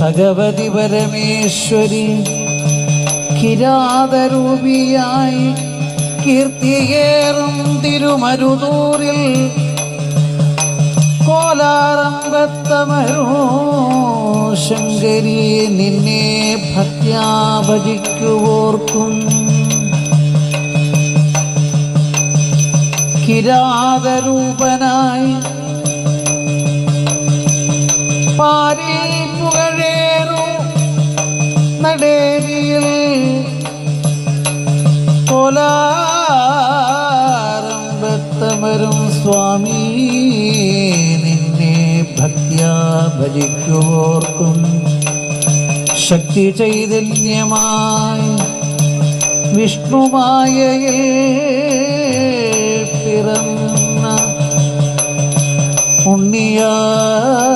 ഭഗവതി പരമേശ്വരി കിരാതരൂപിയായി കീർത്തിയേറും തിരുമരുതൂറിൽ കോലാറമ്പത്തമരോ ശങ്കരി നിന്നെ ഭക്യാ ഭജിക്കുവോർക്കും. കിരാതരൂപനായി പുകഴേറു നടേരിയിൽ കോലാരംഭത്തമരും സ്വാമി നിന്നെ ഭക്യാ ഭജിക്കുവോർക്കും ശക്തി ചൈതന്യമായി വിഷ്ണുമായയിൽ പിറന്ന ഉണ്ണിയായി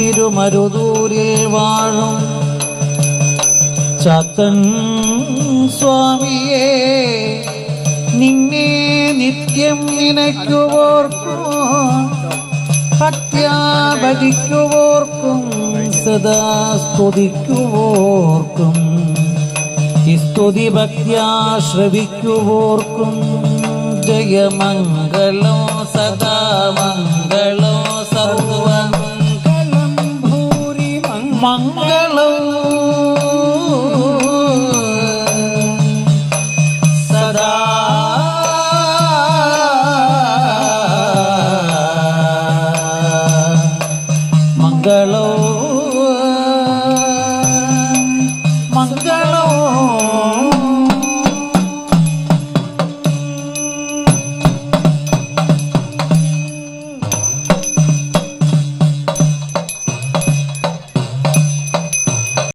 തിരുമരുതൂരിൽ വാഴും ചാത്തൻ സ്വാമിയെ നിന്നെ നിത്യം നിനയ്ക്കുവോർക്കും ഭക്യാഭജിക്കുവോർക്കും സദാ സ്തുതിക്കുവോർക്കും സ്തുതി ഭക്യാ ശ്രവിക്കുവോർക്കും ജയമംഗളോ സദാ മംഗളോ മംഗളോ. സദാ മംഗളോ.